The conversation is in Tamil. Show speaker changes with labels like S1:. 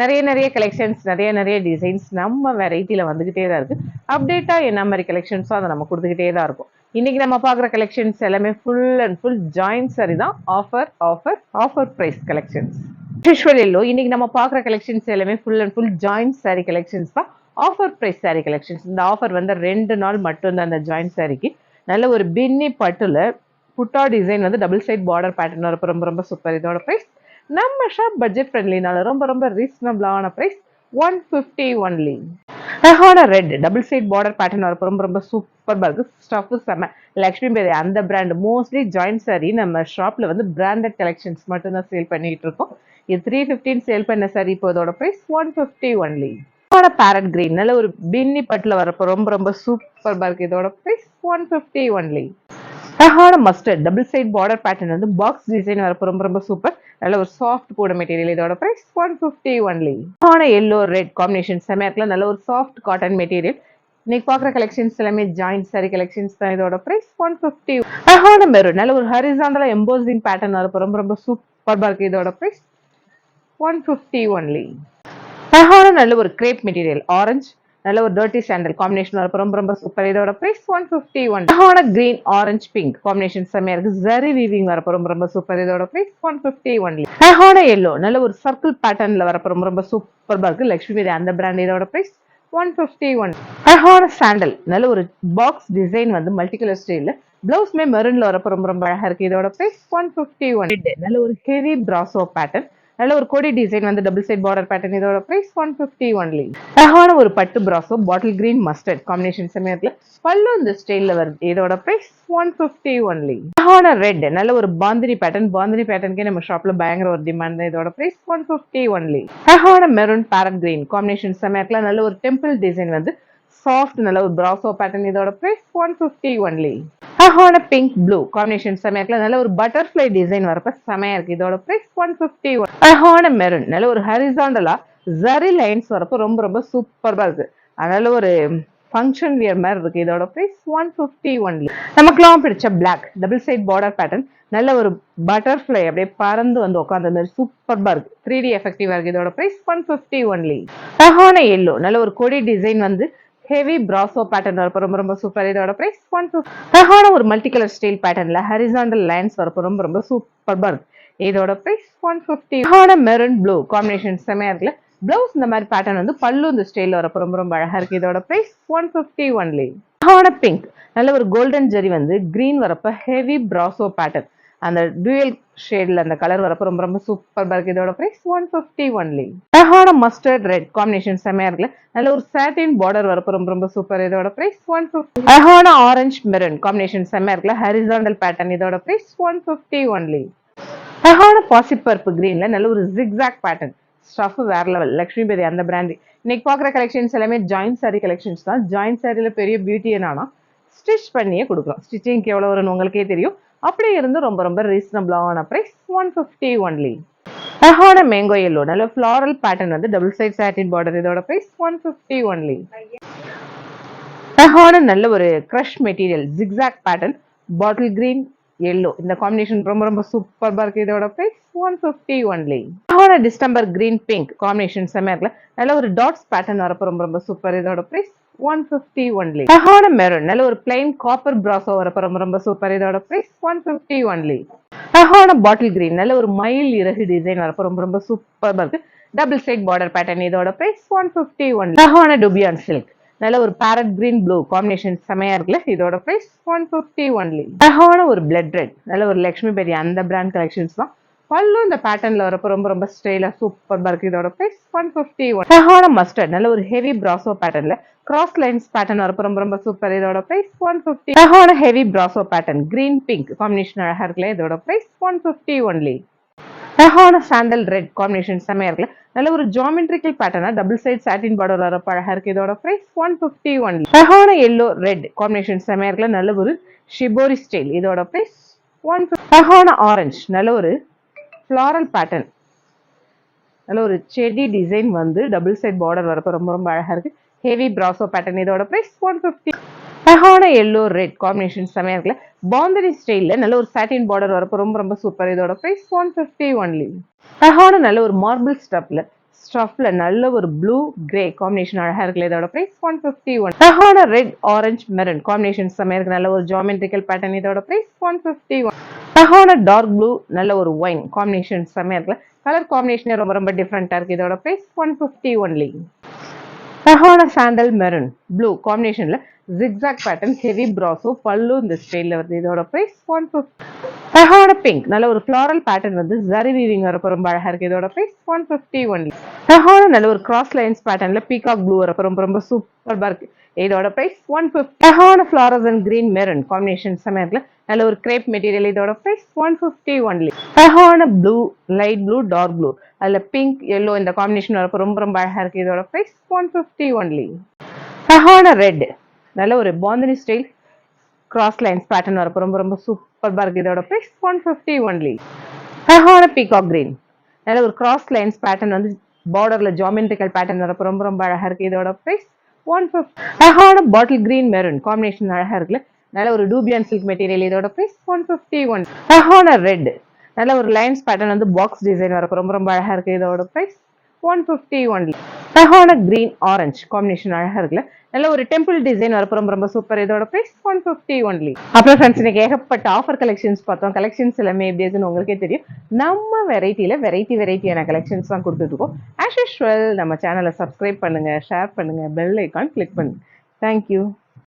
S1: நிறைய நிறைய கலெக்ஷன்ஸ் நிறைய நிறைய டிசைன்ஸ் நம்ம வெரைட்டியில் வந்துக்கிட்டே தான் இருக்குது அப்டேட்டாக என்ன மாதிரி கலெக்ஷன்ஸோ அதை நம்ம கொடுத்துக்கிட்டே தான் இருக்கும். இன்றைக்கி நம்ம பார்க்குற கலெக்ஷன்ஸ் எல்லாமே ஃபுல் அண்ட் ஃபுல் ஜாயின்ட் சரி தான். Offer offer offer price collections usual yellow இன்னைக்கு நம்ம பார்க்குற கலெக்ஷன்ஸ் எல்லாமே full and full joint sari collections தான். ஆஃபர் ப்ரைஸ் சாரி கலெக்ஷன்ஸ் இந்த ஆஃபர் வந்து ரெண்டு நாள் மட்டும்தான் அந்த ஜாயின்ட் சாரிக்கு நல்ல ஒரு பின்னி பட்டுல புட்டா டிசைன் வந்து டபுள் சைட் பார்டர் பேட்டர்ன் வரப்போ ரொம்ப ரொம்ப சூப்பர் இதோட ப்ரைஸ் நம்ம ஷாப் பட்ஜெட் ஃப்ரெண்ட்லினால ரொம்ப ரொம்ப ரீசனபிளான ப்ரைஸ் ஒன் ஃபிஃப்டி ஒன்லி அழகான red double side border pattern வரப்போ ரொம்ப ரொம்ப சூப்பராக இருக்குது ஸ்டஃப் செம்ம. லக்ஷ்மி பேரி அந்த பிராண்ட் மோஸ்ட்லி ஜாயின்ட் சாரி நம்ம ஷாப்பில் வந்து பிராண்டட் கலெக்ஷன்ஸ் மட்டும்தான் சேல் பண்ணிட்டு இருக்கோம். இது த்ரீ ஃபிஃப்டின் சேல் பண்ண சாரி இப்போ இதோட price one fifty only parrot green நல்ல ஒரு பின்னி பட்டில் வரப்போ ரொம்ப ரொம்ப சூப்பர் இருக்கு. இதோட ப்ரைஸ் ஒன் ஃபிஃப்டி ஒன்லி அழகான mustard double side border pattern வந்து பாக்ஸ் டிசைன் வரப்போ ரொம்ப ரொம்ப சூப்பர் நல்ல ஒரு சாஃப்ட் போட மெட்டீரியல் இதோட ப்ரைஸ் ஒன் ஃபிஃப்டி ஒன்லி ஆன எல்லோ ரெட் காம்பினேஷன் செமையா நல்ல ஒரு சாஃப்ட் காட்டன் மெட்டீரியல் இன்னைக்கு பார்க்குற கலெக்ஷன்ஸ் எல்லாமே ஜாயிண்ட் சாரி கலெக்ஷன்ஸ் தான் இதோட ப்ரைஸ் ஒன் ஃபிஃப்டி அழகான மெரூன் நல்ல ஒரு ஹரிசாண்டலாக எம்போசிங் பேட்டர்ன் வரப்போ ரொம்ப ரொம்ப சூப்பர் இருக்குது இதோட ப்ரைஸ் ஒன் ஃபிஃப்டி ஒன்லி அழகான நல்ல ஒரு கிரேப் மெட்டீரியல் ஆரஞ்சு நல்ல ஒரு டர்ட்டி சாண்டல் காம்பினேஷன் வரப்போ ரொம்ப ரொம்ப சூப்பர் இதோட பிரைஸ் ஒன் ஃபிஃப்டி ஒன் அழகான கிரீன் ஆரஞ்ச் பிங்க் காம்பினேஷன் செம்மையா இருக்கு. ஜரி வீவிங் வரப்போ ரொம்ப ரொம்ப சூப்பர் இதோட பிரைஸ் ஒன் ஃபிஃப்டி ஒன்லி அழகான எல்லோ நல்ல ஒரு சர்க்கிள் பேட்டர்ன்ல வரப்போ ரொம்ப ரொம்ப சூப்பர் இருக்கு. லக்ஷ்மி அந்த பிராண்ட் இதோட பிரைஸ் ஒன் ஃபிஃப்டி ஒன் அழகான சாண்டல் நல்ல ஒரு பாக்ஸ் டிசைன் வந்து மல்டி கலர் ஸ்டைல பிளவுஸ்மே மெரூன்ல வரப்போ ரொம்ப ரொம்ப அழகா இருக்கு. இதோட பிரைஸ் ஒன் ஃபிஃப்டி ஒன் நல்ல ஒரு ஹெவி பிராசோ பேட்டர்ன் நல்ல ஒரு கொடி டிசைன் வந்து டபுள் சைட் பார்டர் பேட்டர்ன் இதோட பிரைஸ் ஒன் ஃபிஃப்டி ஒன்லி அழகான ஒரு பட்டு பிராசோ பாட்டில் கிரீன் மஸ்டர்ட் காம்பினேஷன் சமயத்தில் பல்லு இந்த ஸ்டைலில் வருது. இதோட பிரைஸ் ஒன் ஃபிஃப்டி ஒன்லி அழகான ரெட் நல்ல ஒரு பாந்தினி பேட்டர்ன் பாந்தினி பேட்டர்னுக்கே நம்ம ஷாப்ல பயங்கர ஒரு டிமாண்ட் இதோட பிரைஸ் ஒன் ஃபிஃப்டி ஒன்லி அழகான மெரூன் பேரட் கிரீன் காம்பினேஷன் சமயத்தில் நல்ல ஒரு டெம்பிள் டிசைன் வந்து சாஃப்ட் நல்ல ஒரு பிராசோ பேட்டர்ன் இதோட பிரைஸ் ஒன் ஃபிஃப்டி ஒன்லி அழகான பிங்க் ப்ளூ காம்பினேஷன் செமையா நல்ல ஒரு பட்டர்ஃப்ளை டிசைன் வரப்ப செமையா இருக்கு. இதோட பிரைஸ் ஒன் ஃபிஃப்டி ஒன் அழகான மெரூன் நல்ல ஒரு ஹரிசாண்டலா ஜரி லைன்ஸ் வரப்போ ரொம்ப ரொம்ப சூப்பர்பா இருக்கு. அதனால ஒரு ஃபங்க்ஷன் வியர் மாதிரி இருக்கு. இதோட பிரைஸ் ஒன் ஃபிஃப்டி ஒன்லி நமக்குலாம் பிடிச்ச black double side border pattern நல்ல ஒரு பட்டர்ஃப்ளை அப்படியே பறந்து வந்து உட்காந்த மாதிரி சூப்பர்பா இருக்கு. த்ரீ டி எஃபெக்டிவா இருக்கு. இதோட பிரைஸ் ஒன் ஃபிஃப்டி ஒன்லி அழகான எல்லோ நல்ல ஒரு கொடி டிசைன் வந்து ஹெவி பிராசோ பேட்டர்ன் வரப்போ ரொம்ப ரொம்ப சூப்பர் இதோட ப்ரைஸ் ஒன் அழகான ஒரு மல்டி கலர் ஸ்டைல் பேட்டர்ன்ல ஹரிசாண்டல் லைன்ஸ் வரப்போ ரொம்ப ரொம்ப சூப்பர் இருக்கு. இதோட ப்ரைஸ் ஒன் ஃபிஃப்டி அழகான மெரூன் ப்ளூ காம்பினேஷன் செமையா இருக்குல்ல? ப்ளவுஸ் இந்த மாதிரி பேட்டர்ன் வந்து பல்லு இந்த ஸ்டைல் வரப்போ ரொம்ப ரொம்ப அழகா இருக்கு. இதோட ப்ரைஸ் ஒன் ஃபிஃப்டி ஒன்லி அழகான பிங்க் நல்ல ஒரு கோல்டன் ஜெரி வந்து கிரீன் வரப்ப ஹெவி பிராசோ பேட்டர்ன் அந்த டூயல் ஷேட்ல அந்த கலர் வரப்போ ரொம்ப ரொம்ப சூப்பர் இருக்கு. இதோட பிரைஸ் ஒன் ஃபிஃப்டி ஒன்லி அழகான மஸ்டர்ட் ரெட் காம்பினேஷன் செமையா இருக்குல்ல? நல்ல ஒரு சாட்டின் பார்டர் வரப்போ ரொம்ப ரொம்ப சூப்பர் இதோட பிரைஸ் ஒன் ஃபிஃப்டி அழகான ஆரஞ்ச் மெரன் காம்பினேஷன் செமையா இருக்குல்ல? ஹரிசாண்டல் பேட்டர்ன் இதோட பிரைஸ் ஒன் ஃபிஃப்டி ஒன்லி அழகான பாசிப்பருப்பு கிரீன்ல நல்ல ஒரு ஜிக்ஸாக் பேட்டர்ன் ஸ்டஃப் வேற லெவல் லக்ஷ்மி பெரிய அந்த பிராண்ட் இன்னைக்கு பார்க்குற கலெக்ஷன்ஸ் எல்லாமே ஜாயின்ட் சாரி கலெக்ஷன்ஸ் தான். ஜாயின்ட் சாரியில பெரிய பியூட்டி என்னன்னா ஸ்டிச் பண்ணியே கொடுக்குறோம் ஸ்டிச்சிங்க்கு எவ்வளோ வரும்னு உங்களுக்கே தெரியும். அப்படியே இருந்து ரொம்ப ரொம்ப ரீசனபிளான ப்ரைஸ் ஒன் ஃபிஃப்டி ஒன்லி அழகான மேங்கோ எல்லோ நல்ல ஃப்ளாரல் பேட்டர்ன் வந்து டபுள் சைட் சாட்டின் பார்டர் இதோட ப்ரைஸ் ஒன் ஃபிஃப்டி ஒன்லி அழகான நல்ல ஒரு crush material zigzag pattern bottle green yellow இந்த காம்பினேஷன் ரொம்ப ரொம்ப சூப்பர்பா இருக்கு இதோட ப்ரைஸ் ஒன் ஃபிஃப்டி ஒன்லி அழகான டிஸ்டம்பர் கிரீன் பிங்க் காம்பினேஷன் செம்மையா இருக்குல்ல நல்ல ஒரு டாட்ஸ் பேட்டர்ன் வரப்போ ரொம்ப ரொம்ப சூப்பர் இதோட ப்ரைஸ் ஒன் ஃபிஃப்டி ஒன்லி அழகான மெரூன். நல்ல ஒரு பிளைன் காப்பர் பிராசோ வரப்போ ரொம்ப ரொம்ப சூப்பர் இதோட பிரைஸ் ஒன் ஃபிஃப்டி ஒன்லி அழகான பாட்டில் கிரீன் நல்ல ஒரு மயில் இறகு டிசைன் வரப்போ ரொம்ப ரொம்ப சூப்பர் இருக்கு. டபுள் சைட் பார்டர் பேட்டர்ன் இதோட பிரைஸ் ஒன் ஃபிஃப்டி ஒன் அழகான டுபியான் சில்க் நல்ல ஒரு பேரட் கிரீன் ப்ளூ காம்பினேஷன் செமையா இருக்குல்ல? இதோட பிரைஸ் ஒன் ஃபிஃப்டி ஒன்லி அழகான ஒரு பிளட் ரெட் நல்ல ஒரு லக்ஷ்மி பெரிய அந்த பிராண்ட் கலெக்ஷன்ஸ் தான். பல்லும் இந்த பேட்டர்ன்ல வரப்போ ரொம்ப ரொம்ப ஸ்டைல சூப்பர் இருக்கு. இதோட பிரைஸ் ஒன் ஃபிஃப்டி ஒன் அழகான மஸ்டர்ட் நல்ல ஒரு ஹெவி பிராசோ பேட்டர்ன்ல கிராஸ் லைன்ஸ் பேட்டர்ன் வரப்போ ரொம்ப ரொம்ப சூப்பர் இதோட பிரைஸ் ஒன் ஃபிஃப்டி அழகான heavy brasso pattern green pink combination அழகா இருக்குல்ல? இதோட பிரைஸ் ஒன் ஃபிஃப்டி ஒன்லி அழகான சாண்டல் ரெட் காம்பினேஷன் செம்மையா இருக்குல்ல? நல்ல ஒரு ஜாமெட்ரிக்கல் பேட்டர்னா டபுள் சைட் சாட்டின் பார்டர் வர அழகா இருக்கு. இதோட பிரைஸ் ஒன் பிப்டி ஒன் அழகான எல்லோ ரெட் காம்பினேஷன் செம்மையா இருக்குல்ல? நல்ல ஒரு ஷிபோரி ஸ்டைல் இதோட பிரைஸ் ஒன் அழகான ஆரஞ்சு நல்ல ஒரு ஃப்ளாரல் பேட்டர்ன் நல்ல ஒரு செடி டிசைன் வந்து டபுள் சைட் பார்டர் வரப்போ ரொம்ப ரொம்ப அழகா இருக்கு. ஹெவி பிராசோ பேட்டர்ன் இதோட ப்ரைஸ் ஒன் ஃபிஃப்டி அழகான எல்லோ ரெட் காம்பினேஷன் செமையாக இருக்குல்ல. பாந்தரி ஸ்டைலில் நல்ல ஒரு சாட்டின் பார்டர் வரப்போ ரொம்ப ரொம்ப சூப்பர் இதோட ப்ரைஸ் ஒன் ஃபிஃப்டி ஒன்லி அழகான நல்ல ஒரு மார்பிள் ஸ்டப்ல ஸ்டஃப்ல நல்ல ஒரு ப்ளூ கிரே காம்பினேஷன் அழகாக இருக்குல்ல இதோட பிரைஸ் ஒன் ஃபிஃப்டி ஒன் அழகான ரெட் ஆரஞ்சு மெரன் காம்பினேஷன் செம்மையாக இருக்குது நல்ல ஒரு ஜாமெட்ரிக்கல் பேட்டர்ன் இதோட ப்ரைஸ் ஒன் ஃபிஃப்டி ஒன் அழகான டார்க் ப்ளூ நல்ல ஒரு ஒயின் காம்பினேஷன் செம்மையாக இருக்குல்ல. கலர் காம்பினேஷனே ரொம்ப ரொம்ப டிஃப்ரெண்ட்டாக இருக்குது இதோட ப்ரைஸ் ஒன் ஃபிஃப்டி ஒன்லி அழகான சாண்டல் மெரூன் ப்ளூ காம்பினேஷனில் ஜிக்ஸாக் பேட்டர்ன் ஹெவி ப்ராஸோ பல்லு இந்த ஸ்டைலில் வருது இதோட ப்ரைஸ் ஒன் ஃபிஃப்டி அழகான பிங்க் நல்ல ஒரு ஃப்ளாரல் பேட்டர்ன் வந்து ஜரி வீவிங் வரப்போ ரொம்ப அழகா இருக்கு. இதோட பிரைஸ் ஒன் ஃபிஃப்டி ஒன்லி அழகான நல்ல ஒரு கிராஸ் லைன்ஸ் பேட்டர்ன்ல பீகாக் ப்ளூ வரப்போ ரொம்ப ரொம்ப சூப்பர் இருக்கு. இதோட பிரைஸ் ஒன் ஃபிஃப்டி அழகான florals and green maroon combination சமயத்தில் நல்ல ஒரு கிரேப் மெட்டீரியல் இதோட பிரைஸ் ஒன் ஃபிஃப்டி ஒன்லி அழகான blue light blue dark blue அதுல பிங்க் எல்லோ இந்த காம்பினேஷன் வரப்போ ரொம்ப ரொம்ப அழகா இருக்கு. இதோட பிரைஸ் ஒன் ஃபிஃப்டி ஒன்லி அழகான ரெட் நல்ல ஒரு bandhani style cross lines pattern வரப்போ ரொம்ப ரொம்ப சூப்பர்பாக இருக்கு. இதோட ப்ரைஸ் ஒன் ஃபிஃப்டி ஒன்லி அழகான பீகாக் கிரீன் நல்ல ஒரு கிராஸ் லைன்ஸ் பேட்டர்ன் வந்து பார்டர்ல ஜாமெட்ரிக்கல் பேட்டர்ன் வரப்போ ரொம்ப ரொம்ப அழகா இருக்கு. இதோட ப்ரைஸ் ஒன் ஃபிஃப்டி அழகான பாட்டில் கிரீன் மெரூன் காம்பினேஷன் அழகா இருக்குல்ல? நல்ல ஒரு டூபியான் சில்க் மெட்டீரியல் இதோட ப்ரைஸ் ஒன் ஃபிஃப்டி ஒன் அழகான ரெட் நல்ல ஒரு லைன்ஸ் பேட்டர்ன் வந்து பாக்ஸ் டிசைன் வரப்போ ரொம்ப ரொம்ப அழகா இருக்கு. இதோட ப்ரைஸ் ஒன் ஃபிஃப்டி ஒன்லி அழகான கிரீன் ஆரஞ்சு காம்பினேஷன் அழகாக இருக்குல்ல? நல்ல ஒரு டெம்பிள் டிசைன் வரப்போ ரொம்ப ரொம்ப சூப்பர் இதோட ப்ரைஸ் ஒன் ஃபிஃப்டி ஒன்லி அப்புறம் ஃப்ரெண்ட்ஸ் இன்னைக்கு ஏகப்பட்ட ஆஃபர் கலெக்ஷன்ஸ் பார்த்தோம். கலெக்ஷன்ஸ் எல்லாமே எப்படி இருக்குன்னு உங்களுக்கே தெரியும். நம்ம வெரைட்டியில் வெரைட்டி வெரைட்டியான கலெக்ஷன்ஸ் தான் கொடுத்துருக்கோம் ஆஷ் ஆஸ் யூஷுவல் நம்ம சேனலை சப்ஸ்கிரைப் பண்ணுங்கள் ஷேர் பண்ணுங்கள் பெல் ஐக்கான் கிளிக் பண்ணுங்கள் தேங்க்யூ